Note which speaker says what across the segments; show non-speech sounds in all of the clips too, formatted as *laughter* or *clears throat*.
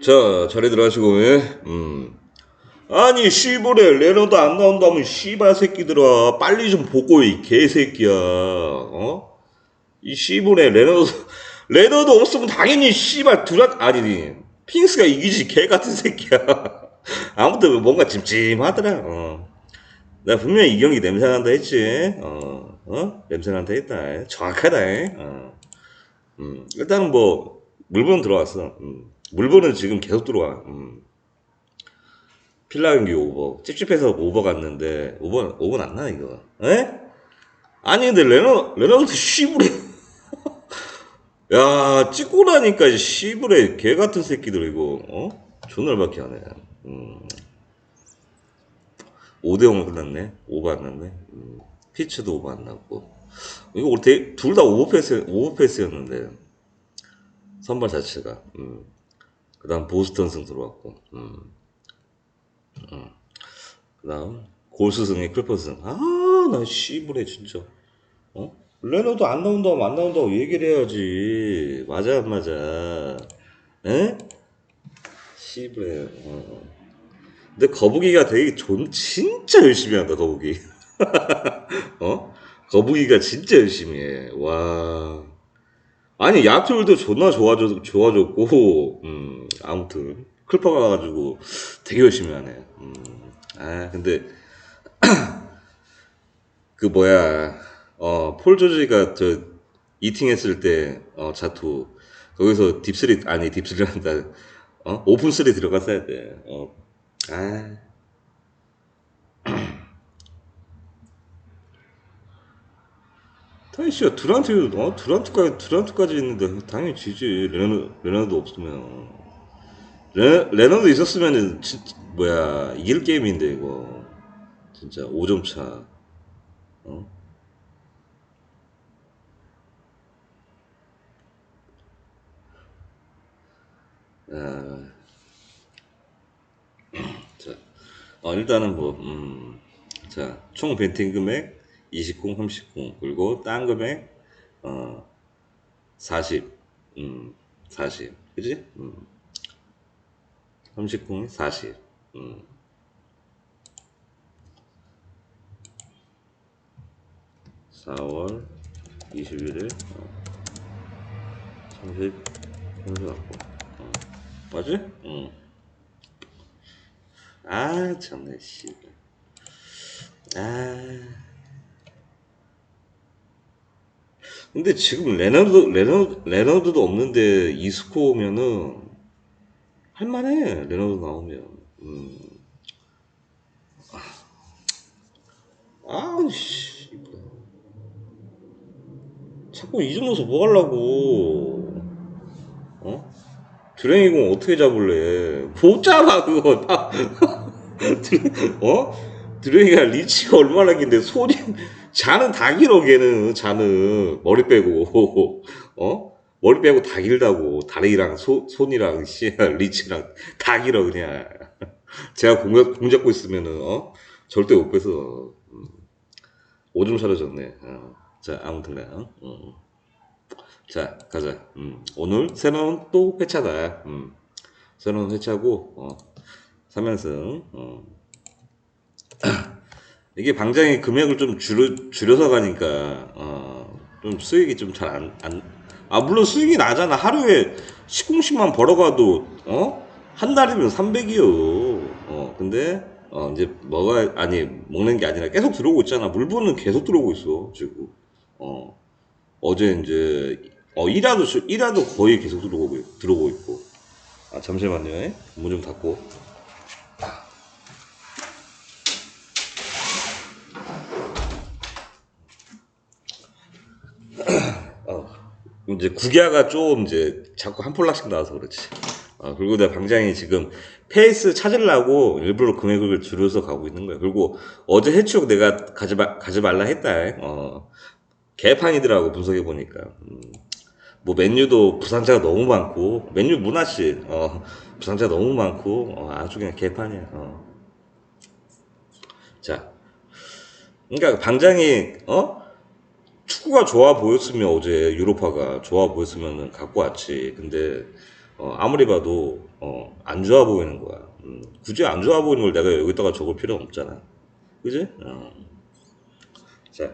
Speaker 1: 자, 자리 들어가시고, 예? 음. 아니, 씨발에 레너드 안 나온다면 씨발 새끼들아, 빨리 좀 보고, 이 개새끼야, 어? 이 씨발에 레너드, *laughs* 레너드 없으면 당연히 씨발 두라, 아니, 핑스가 이기지, 개 같은 새끼야. *laughs* 아무튼 뭔가 찜찜하더라, 어. 내가 분명히 이 경기 냄새 난다 했지, 어, 어? 냄새 난다 했다, 정확하다, 어. 음, 일단은 뭐, 물건 들어왔어. 음. 물건은 지금 계속 들어와. 음. 필라 경기 오버. 찝찝해서 오버 갔는데, 오버, 오버 났나, 이거? 에? 아니, 근데 레너, 레너드 씨부레. *laughs* 야, 찍고 나니까 씨부레 개 같은 새끼들, 이거, 어? 존나 밖에 안 해. 음. 5대0을 끝났네. 오버 안 났네. 음. 피츠도 오버 안 났고. 이거 둘다 오버패스, 오버패스였는데. 선발 자체가. 음. 그 다음 보스턴 승 들어왔고. 음. 음. 그 다음 골스승의 클퍼승. 아, 나 씨부레 진짜. 어? 레너도 안 나온다고 안 나온다고 얘기를 해야지. 맞아 안 맞아. 에? 씨부레. 어. 근데 거북이가 되게 존 진짜 열심히 한다 거북이. *laughs* 어? 거북이가 진짜 열심히 해. 와. 아니 야투율도 존나 좋아졌 좋아졌고 음 아무튼 클퍼가 가가지고 되게 열심히 하네. 음. 아 근데 *clears throat* 그 뭐야 어 폴 조지가 저 이팅 했을 때 어 자투 거기서 딥스리 아니 딥스리 한다 어 오픈 쓰리 들어갔어야 돼. 어. 아. 타이시가 두란트, 어? 두란트까지, 두란트까지 있는데, 당연히 지지. 레너, 레너도 없으면. 레, 레너도 있었으면은, 진, 뭐야, 이길 게임인데, 이거. 진짜, 5점 차. 어? 아, 자, 어, 일단은 뭐, 음, 자, 총 벤팅 금액 20콩, 30콩, 그리고 딴 금액, 어, 40, 음, 40, 그지? 음, 30콩 40, 음. (4월 21일) 어, 30 현수 갖고 어. 맞지? 응. 아 참네 씨. 아. 근데 지금 레너드 레너드 레너드도 없는데 이 스코어면은 할만해 레너드 나오면. 음. 아, 씨. 자꾸 이 정도서 뭐 하려고? 어? 드랭이공 어떻게 잡을래? 못 잡아 그거 다. *laughs* 어? 드랭이가 리치가 얼마나 긴데 손이 자는 다 길어 걔는 자는 머리 빼고 *laughs* 어? 머리 빼고 다 길다고 다리랑 소, 손이랑 씨 *laughs* 리치랑 다 길어 그냥 *laughs* 제가 공, 공 잡고 있으면은 어? 절대 못 빼서 음. 오줌 사라졌네 어. 자 아무튼간 음. 자 가자 음. 오늘 새로운 또 회차다 음. 새로운 회차고 어. 3연승 어. *clears throat* 이게 방장이 금액을 좀 줄여, 줄여서 가니까 어, 좀 수익이 좀 잘 안, 안, 아 물론 수익이 나잖아. 하루에 10공씩만 벌어가도 어? 한 달이면 300이요. 어 근데 어 이제 뭐가 아니 먹는 게 아니라 계속 들어오고 있잖아. 물분은 계속 들어오고 있어 지금. 어 어제 이제 어 일화도 일화도 거의 계속 들어오고 들어오고 있고. 아 잠시만요. 문좀 닫고 이제 구기아가 좀 이제 자꾸 한 폴락씩 나와서 그렇지. 어, 그리고 내가 방장이 지금 페이스 찾으려고 일부러 금액을 줄여서 가고 있는 거야. 그리고 어제 해축 내가 가지, 마, 가지 말라 했다. 어, 개판이더라고 분석해 보니까. 음, 뭐 맨유도 부상자가 너무 많고 맨유 문화씨 어, 부상자가 너무 많고 어, 아주 그냥 개판이야. 어. 자, 그러니까 방장이 어 축구가 좋아 보였으면 어제 유로파가 좋아 보였으면 갖고 왔지. 근데 어, 아무리 봐도 어, 안 좋아 보이는 거야. 음, 굳이 안 좋아 보이는 걸 내가 여기다가 적을 필요는 없잖아. 그지? 어. 자,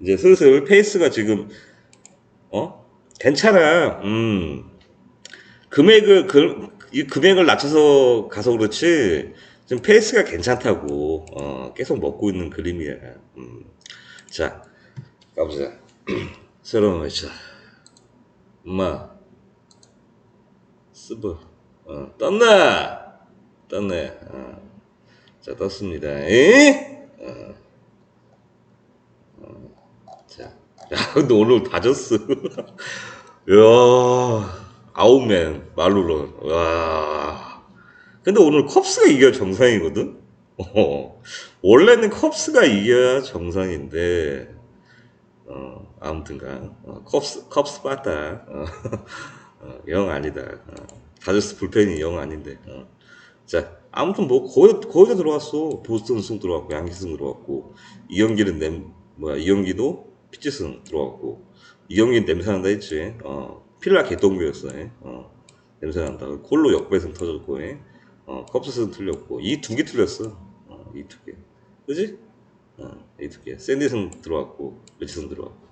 Speaker 1: 이제 슬슬 페이스가 지금 어? 괜찮아. 음. 금액을 그, 이 금액을 낮춰서 가서 그렇지 지금 페이스가 괜찮다고 어, 계속 먹고 있는 그림이야. 음. 자, 가보자. *clears throat* 새로운 회차. 엄마, 스브, 어, 떴나? 떴네. 어. 자, 떴습니다. 에? 어. 어. 자, 야, *laughs* 근데 오늘 다 졌어. 이야, 아웃맨, 말로론. 와. 근데 오늘 컵스가 이겨야 정상이거든? 어. 원래는 컵스가 이겨야 정상인데, 어, 아무튼간, 어, 컵스, 컵스 빠따. 어, *laughs* 어, 영 아니다. 어, 다저스 불펜이 영 아닌데. 어. 자, 아무튼 뭐, 거의, 거의 다 들어왔어. 보스턴 승 들어왔고, 양키 승 들어왔고, 이경기는 냄, 뭐야, 이경기도 피치 승 들어왔고, 이경기는 냄새 난다 했지. 어, 필라 개똥배였어. 어, 냄새 난다. 콜로 역배승 터졌고, 예. 어, 컵스 승 틀렸고, 이 두 개 틀렸어. 어, 이두 개. 그지? 어, 이두 개. 샌디슨 들어왔고, 리치슨 들어왔고.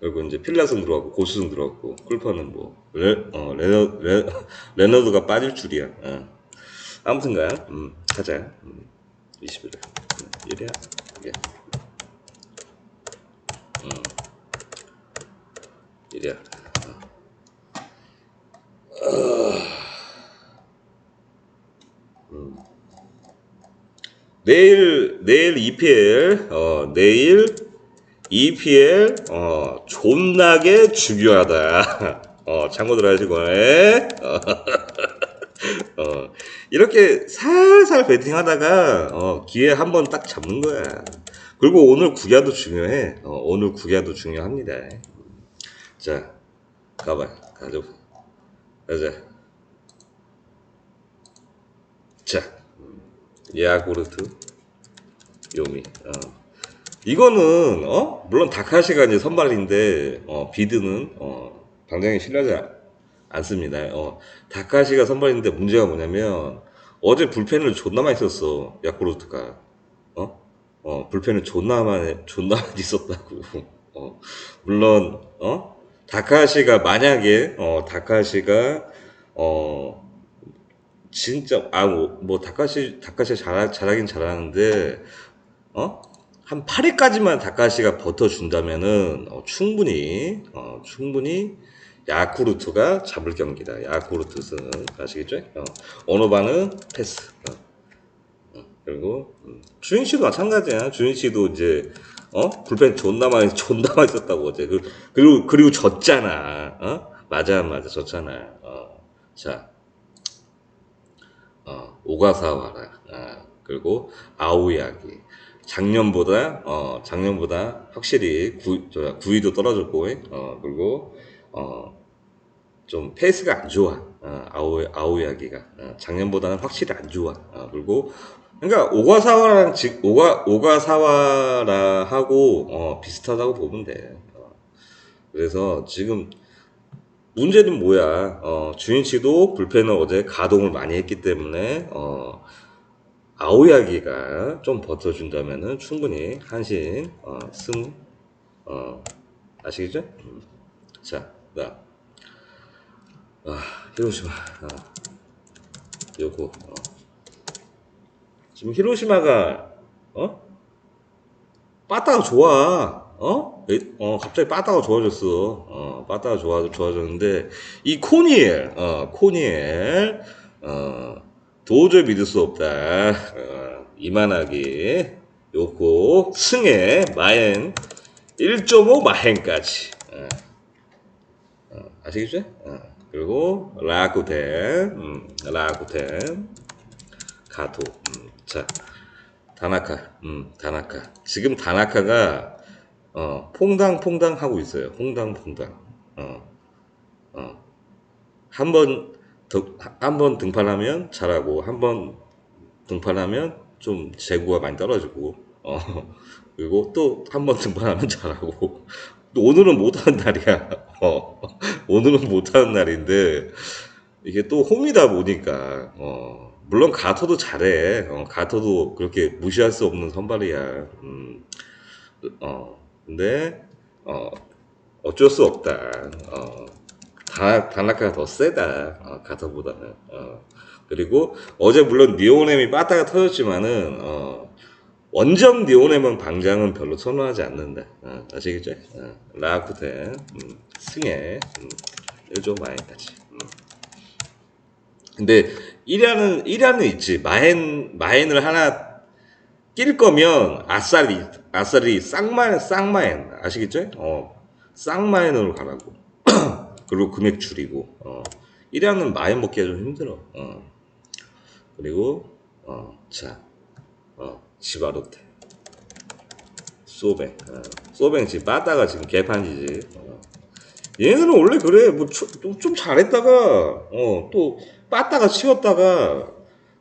Speaker 1: 그리고 이제 필라슨 들어왔고, 고수슨 들어왔고, 꿀파는 뭐, 레, 어, 레너, 레, *laughs* 레너드가 빠질 줄이야. 어. 아무튼가요, 음, 가자. 음, 21일. 음, 이래야, 이게. 음, 이래야. 내일 내일 EPL 어 내일 EPL 어 존나게 중요하다. *laughs* 어 참고들 하시고 *laughs* 어, 이렇게 살살 베팅하다가 어 기회 한 번 딱 잡는 거야. 그리고 오늘 구야도 중요해. 어, 오늘 구야도 중요합니다. 자 가봐 가져 가자. 자. 야구르트? 요미. 어. 이거는 어? 물론 다카시가 이제 선발인데 어 비드는 어 당장에 않- 않습니다. 어 다카시가 선발인데 문제가 뭐냐면 어제 불펜을 존나 많이 썼어 야쿠르트가. 어? 어 불펜을 존나 많이 존나 많이 썼다고. *laughs* 어. 물론 어? 다카시가 만약에 어 다카시가 어 진짜 아뭐 뭐 다카시 다카시 잘 잘하긴 잘하는데 어? 한 8회까지만 다카시가 버텨준다면은 어, 충분히 어, 충분히 야쿠르트가 잡을 경기다. 야쿠르트는 아시겠죠? 어, 오노바는 패스. 어, 어, 그리고 음, 주인 씨도 마찬가지야. 주인 씨도 이제 어 불펜 존나 많이 *laughs* 존나 많이 썼다고 어제 그- 그리고 그리고 졌잖아. 어 맞아 맞아 졌잖아. 어, 자. 어, 오가사와라. 아, 그리고 아오야기. 작년보다 어, 작년보다 확실히 구, 저, 구위도 떨어졌고 어, 그리고 어, 좀 페이스가 안 좋아. 어, 아오 아오야기가. 어, 작년보다는 확실히 안 좋아. 어, 그리고 그러니까 오가사와랑 지, 오가 오가사와라 하고 어, 비슷하다고 보면 돼. 어, 그래서 지금 문제는 뭐야? 어, 주인치도 불펜을 어제 가동을 많이 했기 때문에 어, 아오야기가 좀 버텨준다면은 충분히 한신 어, 승 어, 아시겠죠? 음. 자, 나 아, 히로시마 아, 요거 어. 지금 히로시마가 어? 빠따가 좋아. 어? 에- 어, 갑자기 빠따가 좋아졌어. 어, 빠따가 좋아, 좋아졌는데, 이 코니엘, 어, 코니엘, 어, 도저히 믿을 수 없다. 어, 이만하게, 요거, 승에, 마행, 1.5 마행까지. 어, 어, 아시겠죠? 어, 그리고, 라쿠텐, 음, 라쿠텐, 가도, 음, 자, 다나카, 음, 다나카. 지금 다나카가 어, 퐁당퐁당 하고 있어요. 퐁당퐁당. 어, 어. 한 번, 한번 등판하면 잘하고, 한 번 등판하면 좀 재고가 많이 떨어지고, 어, 그리고 또 한 번 등판하면 잘하고 또 오늘은 못하는 날이야. 어, 오늘은 못하는 날인데 이게 또 홈이다 보니까 어, 물론 가토도 잘해. 어, 가토도 그렇게 무시할 수 없는 선발이야. 음, 어, 근데 어, 어쩔 수 없다. 어, 다, 다나카가 더 세다. 어, 가토보다는. 어, 그리고 어제 물론 니오넴이 빠따가 터졌지만은 어, 원정 니오넴은 방장은 별로 선호하지 않는다. 어, 아시겠죠? 어, 라쿠텐, 음, 승혜, 음, 요즘 마엔까지. 음. 근데 1야는 1야는 있지. 마엔 마엔을 하나 낄 거면 아싸리 아싸리 쌍마엔 쌍마엔 아시겠죠? 어 쌍마엔으로 가라고. *clears throat* 그리고 금액 줄이고. 어 1야는 마엔 먹기가 좀 힘들어. 어 그리고 어자 어, 지바로테 소뱅 어, 소뱅 지금 빠따가 지금 개판이지. 어. 얘는 원래 그래 뭐좀 잘했다가 어또 빠따가 치웠다가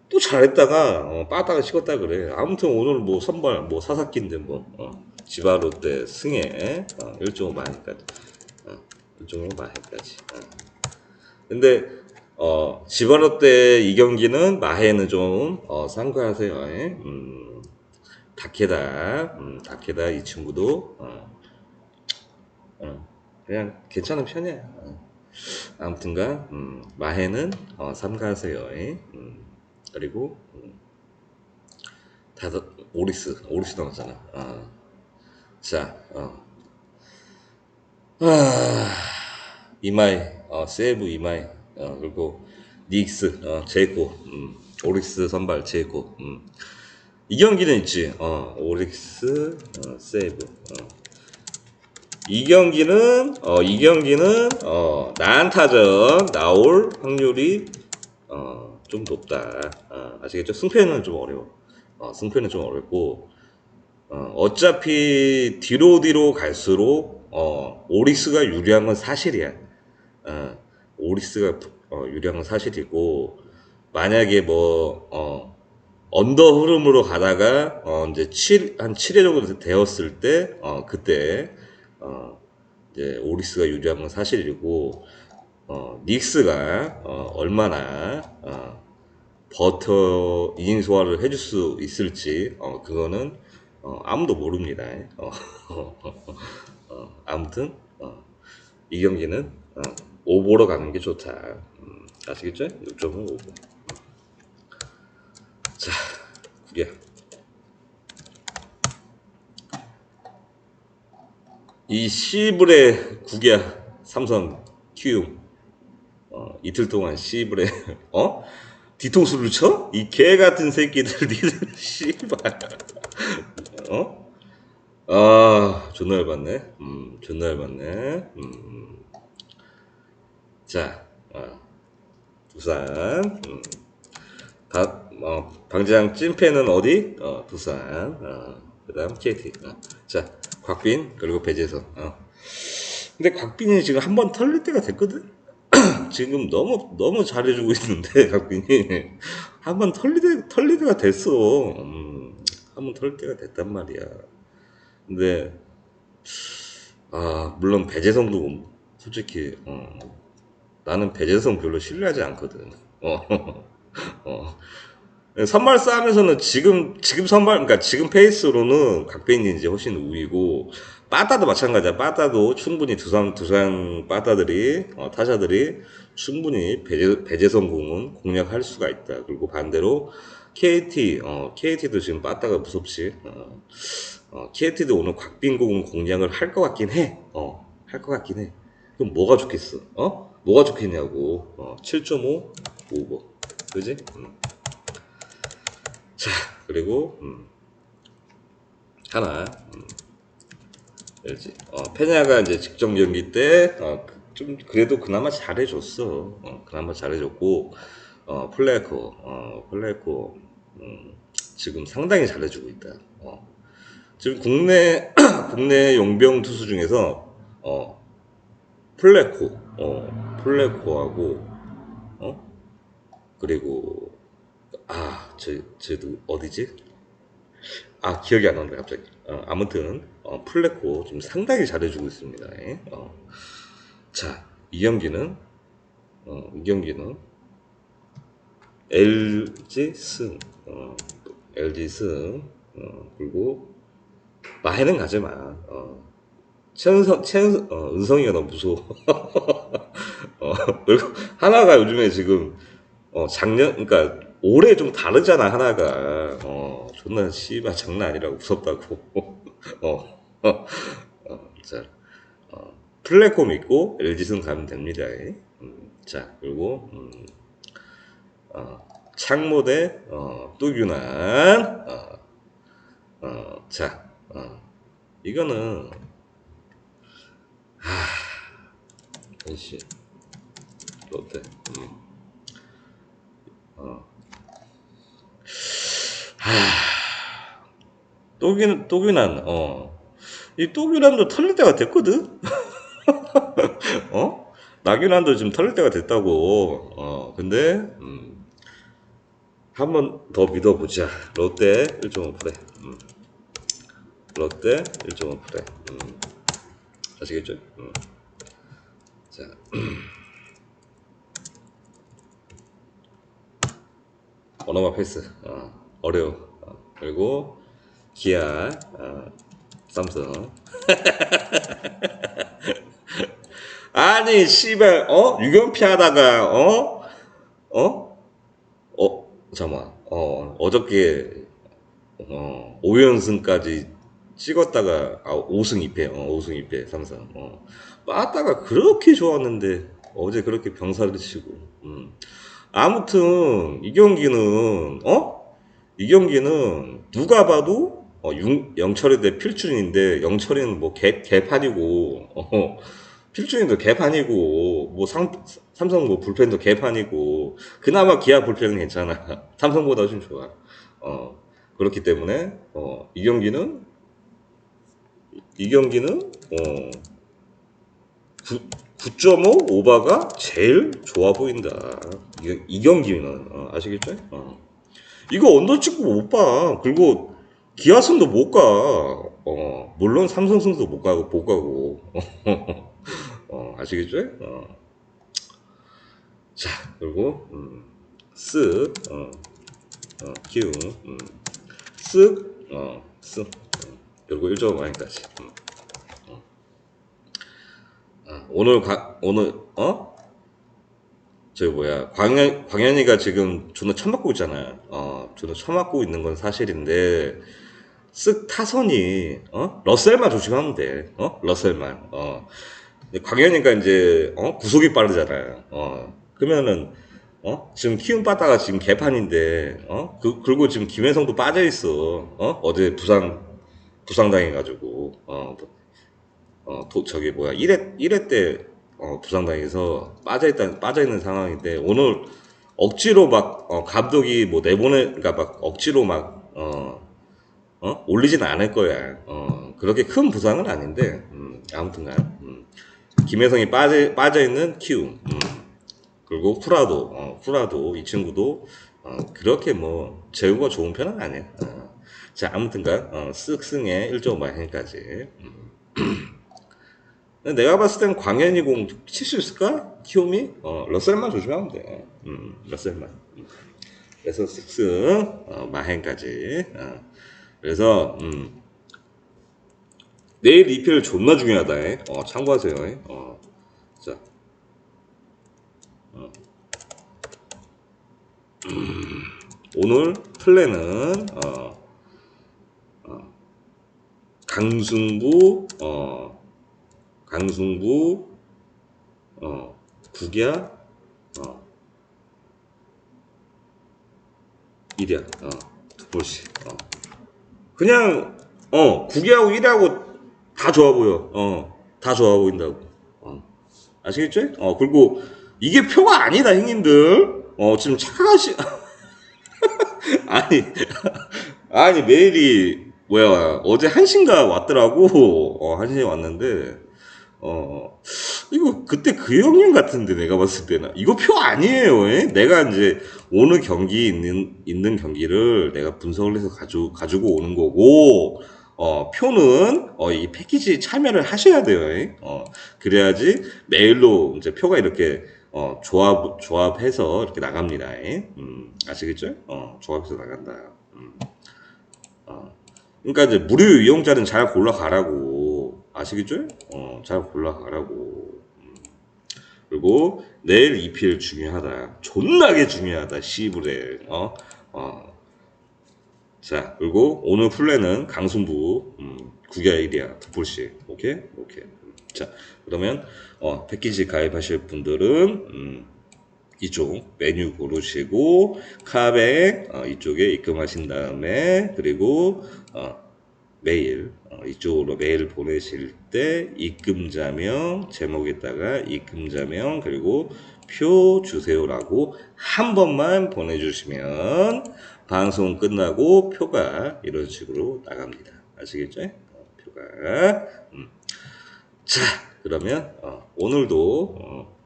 Speaker 1: 또 잘했다가 어, 빠따가 치웠다 그래 아무튼 오늘 뭐 선발 뭐 사사키인데 뭐 어, 지바 롯데 승혜 어, 1.5 마이까지 어, 1.5 마이까지 어. 근데 어, 지바 롯데 이 경기는 마해는 좀 어, 참고하세요 예? 음, 다케다 음, 다케다 이 친구도 어, 어, 그냥 괜찮은 편이야 어. 아무튼간 음, 마해는 어, 삼가세요. 음, 그리고 음, 다섯 오리스 오리스 나왔잖아. 어. 자, 어. 아, 이마이 어, 세이브 이마이 어, 그리고 닉스 어, 제이코 음, 오리스 선발 제이코 음. 이 경기는 있지. 어, 오릭스 어, 세이브 어. 이 경기는 어, 이 경기는 어, 난타전 나올 확률이 어, 좀 높다. 어, 아시겠죠? 승패는 좀 어려워. 어, 승패는 좀 어렵고 어, 어차피 뒤로 뒤로 갈수록 어, 오리스가 유리한 건 사실이야. 어, 오리스가 어, 유리한 건 사실이고 만약에 뭐 어, 언더 흐름으로 가다가 어, 이제 7, 한 7회 정도 되었을 때 어, 그때 어, 이제 오리스가 유리한 건 사실이고 어, 닉스가 어, 얼마나 어, 버터 이닝 소화를 해줄 수 있을지 어, 그거는 어, 아무도 모릅니다. 어, *laughs* 어, 아무튼 어, 이 경기는 어, 오보로 가는 게 좋다. 음, 아시겠죠? 6.5 오보. 자, 그게 이 시브레 국야 삼성 키움 어, 이틀 동안 시브레 *laughs* 어 뒤통수를 쳐? 이 개 같은 새끼들 *laughs* 니들 씨발 *laughs* 어? 아 존나 열받네 음 존나 열받네 음. 자 어, 부산 음. 다, 어, 방장 찐팬은 어디? 어, 부산 어, 그 다음 KT 어. 자 곽빈 그리고 배재선. 어. 근데 곽빈이 지금 한 번 털릴 때가 됐거든. *clears throat* 지금 너무 너무 잘해주고 있는데 곽빈이 한 번 털릴 때가 됐어. 음, 한번 털릴 때가 됐단 말이야. 근데 아 물론 배재성도 솔직히 어, 나는 배재성 별로 신뢰하지 않거든. 어, *laughs* 어. 선발 싸움에서는 지금 지금 선발 그러니까 지금 페이스로는 각빈이 이제 훨씬 우위고 빠따도 마찬가지야. 빠따도 충분히 두산 두산 빠따들이 어, 타자들이 충분히 배제 배제성 공은 공략할 수가 있다. 그리고 반대로 KT 어, KT도 지금 빠따가 무섭지. 어, 어, KT도 오늘 곽빈 공은 공략을 할 것 같긴 해. 어, 할 것 같긴 해. 그럼 뭐가 좋겠어? 어? 뭐가 좋겠냐고. 어, 7.5 오버. 그지? 음. 자, 그리고 음, 하나 음, LG 어, 페냐가 이제 직전 경기 때 어, 좀 그래도 그나마 잘해줬어. 어, 그나마 잘해줬고 어, 플레이코 어, 플레이코 음, 지금 상당히 잘해주고 있다. 어. 지금 국내 *clears throat* 국내 용병 투수 중에서 어, 플레코 어, 플레코하고 어 그리고 아, 저, 쟤도 어디지? 아 기억이 안 난다 갑자기. 어, 아무튼 어, 플레코 좀 상당히 잘해주고 있습니다. 예. 어. 자, 이 경기는 어, 이 경기는 LG 승, 어, LG 승, 어, 그리고 마해는 가지 마. 어. 최은성, 최은, 어, 은성이가 너무 무서워. *laughs* 어, 그리고 하나가 요즘에 지금, 어, 작년, 그러니까 올해 좀 다르잖아, 하나가. 어, 존나 씨발 장난 아니라고 무섭다고. *laughs* 어, 어, 어, 자, 어, 플랫폼 있고 LG승 가면 됩니다. 음, 자, 그리고, 음, 어, 창모 대, 어, 뚜규난, 어, 어, 자, 어, 이거는, 아이씨, 롯데, 음, 어, 또규, 또규난, 어, 이 또규난도 털릴 때가 됐거든? *laughs* 어? 나균환도 지금 털릴 때가 됐다고. 어, 근데, 음, 한번 더 믿어보자. 롯데 1.5 프레. 음. 롯데 1.5 프레. 음. 아시겠죠? 음. 자. *clears throat* 언어마 패스. 어, 어려워. 어, 그리고, 기아, 어, 삼성. *laughs* 아니, 씨발, 어? 유경피 하다가, 어? 어? 어, 잠깐만. 어, 어저께, 어, 5연승까지 찍었다가, 아, 5승 2패, 어, 5승 2패, 삼성. 어. 빠따가 그렇게 좋았는데, 어제 그렇게 병사를 치고, 음. 아무튼, 이 경기는, 어? 이 경기는, 누가 봐도, 어, 융, 영철이 대 필준인데, 영철이는 뭐 개, 개판이고, 어, 필준이도 개판이고, 뭐 상, 삼성 뭐 불펜도 개판이고, 그나마 기아 불펜은 괜찮아. *laughs* 삼성보다 훨씬 좋아. 어, 그렇기 때문에, 어, 이 경기는, 이 경기는, 어, 9, 9.5 오바가 제일 좋아 보인다. 이, 이 경기는, 어, 아시겠죠? 어. 이거 언더 찍고 못 봐. 그리고 기아승도 못 가. 어, 물론 삼성승도 못 가고, 못 가고. *laughs* 어, 아시겠죠? 어. 자, 그리고, 음, 쓱, 어, 어, 키움, 음, 쓱, 어, 쓱, 어, 그리고 1.5마인까지. 음, 어. 아, 오늘, 가, 오늘, 어? 저기 뭐야, 광현, 광현이가 지금 존나 처맞고 있잖아. 어, 존나 처맞고 있는 건 사실인데, 쓱 타선이, 어? 러셀만 조심하면 돼. 어? 러셀만. 어. 광현이가 이제, 어? 구속이 빠르잖아요. 어. 그러면은, 어? 지금 키움 빠따가 지금 개판인데, 어? 그, 그리고 지금 김혜성도 빠져 있어. 어? 어제 부상, 부상 당해 가지고, 어, 어, 도, 저기 뭐야, 1회, 1회 때, 어, 부상 당해서 빠져 있다, 빠져 있는 상황인데, 오늘 억지로 막, 어, 감독이 뭐 내보내, 그러니까 막 억지로 막, 어, 어? 올리진 않을 거야. 어, 그렇게 큰 부상은 아닌데, 음, 아무튼간, 음. 김혜성이 빠져, 빠져있는 키움, 음. 그리고 후라도, 어, 후라도, 이 친구도, 어, 그렇게 뭐, 재우가 좋은 편은 아니야. 어. 자, 아무튼간, 어, 쓱쓱의 1.5마행까지. 음. 내가 봤을 땐 광현이 공 칠 수 있을까? 키움이? 어, 러셀만 조심하면 돼. 음, 러셀만. 음. 그래서 쓱쓱, 어, 마행까지. 어. 그래서, 음, 내일 리필 존나 중요하다. 에. 어, 참고하세요. 에. 어, 자. 어. 음, 오늘 플랜은, 어, 어, 강승부, 어, 강승부, 어, 국야, 어, 일야, 어, 두 볼씩, 어. 그냥, 어, 국야하고 일하고 다 좋아 보여, 어, 다 좋아 보인다고, 어. 아시겠죠? 어, 그리고 이게 표가 아니다, 형님들. 어, 지금 착각하시, *laughs* 아니, 아니, 메일이, 뭐야, 어제 한신가 왔더라고. 어, 한신에 왔는데, 어, 이거 그때 그 형님 같은데 내가 봤을 때는 이거 표 아니에요. 예? 내가 이제 오늘 경기 있는 있는 경기를 내가 분석을 해서 가지고 가지고 오는 거고 어, 표는 어, 이 패키지 참여를 하셔야 돼요. 예? 어, 그래야지 메일로 이제 표가 이렇게 어, 조합 조합해서 이렇게 나갑니다. 예? 음, 아시겠죠? 어, 조합해서 나간다. 음. 어. 그러니까 이제 무료 이용자는 잘 골라가라고 아시겠죠? 어, 잘 골라가라고. 음. 그리고 내일 EPL 중요하다. 존나게 중요하다. 시브레. 어, 어. 자, 그리고 오늘 플랜은 강승부 음, 9개 1이야. 두 볼씩. 오케이? 오케이. 음, 자, 그러면 어, 패키지 가입하실 분들은 음, 이쪽 메뉴 고르시고 카백 어, 이쪽에 입금하신 다음에 그리고 어, 메일 어, 이쪽으로 메일 보내실 때 입금자명 제목에다가 입금자명 그리고 표 주세요라고 한 번만 보내주시면 방송 끝나고 표가 이런 식으로 나갑니다. 아시겠죠? 어, 표가 음. 자 그러면 어, 오늘도 어,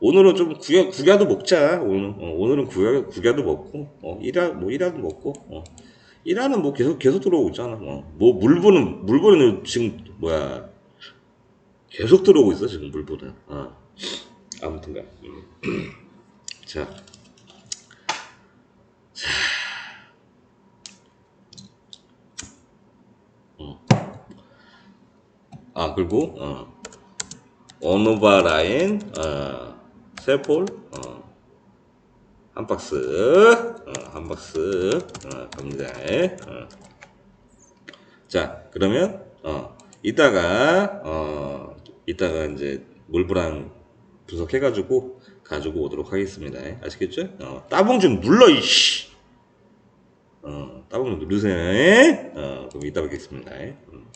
Speaker 1: 오늘은 좀 구겨, 구겨도 먹자. 오늘, 어, 오늘은 구겨, 구겨도 먹고, 어, 일하, 뭐, 일하도 먹고, 어. 일하는 뭐 계속, 계속 들어오고 있잖아. 뭐, 뭐, 물보는, 물보는 지금, 뭐야. 계속 들어오고 있어, 지금 물보는. 어. 아무튼가. 음. *clears throat* 자. 자. 어. 아, 그리고, 어. 오노바 라인, 어, 세폴, 어, 한 박스, 어, 한 박스, 어, 갑니다. 어. 자, 그러면, 어, 이따가, 어, 이따가 이제 물브랑 분석해 가지고 가지고 오도록 하겠습니다. 아시겠죠? 어, 따봉 좀 눌러, 이씨! 어, 따봉 좀 누르세요. 어, 그럼 이따 뵙겠습니다. 음.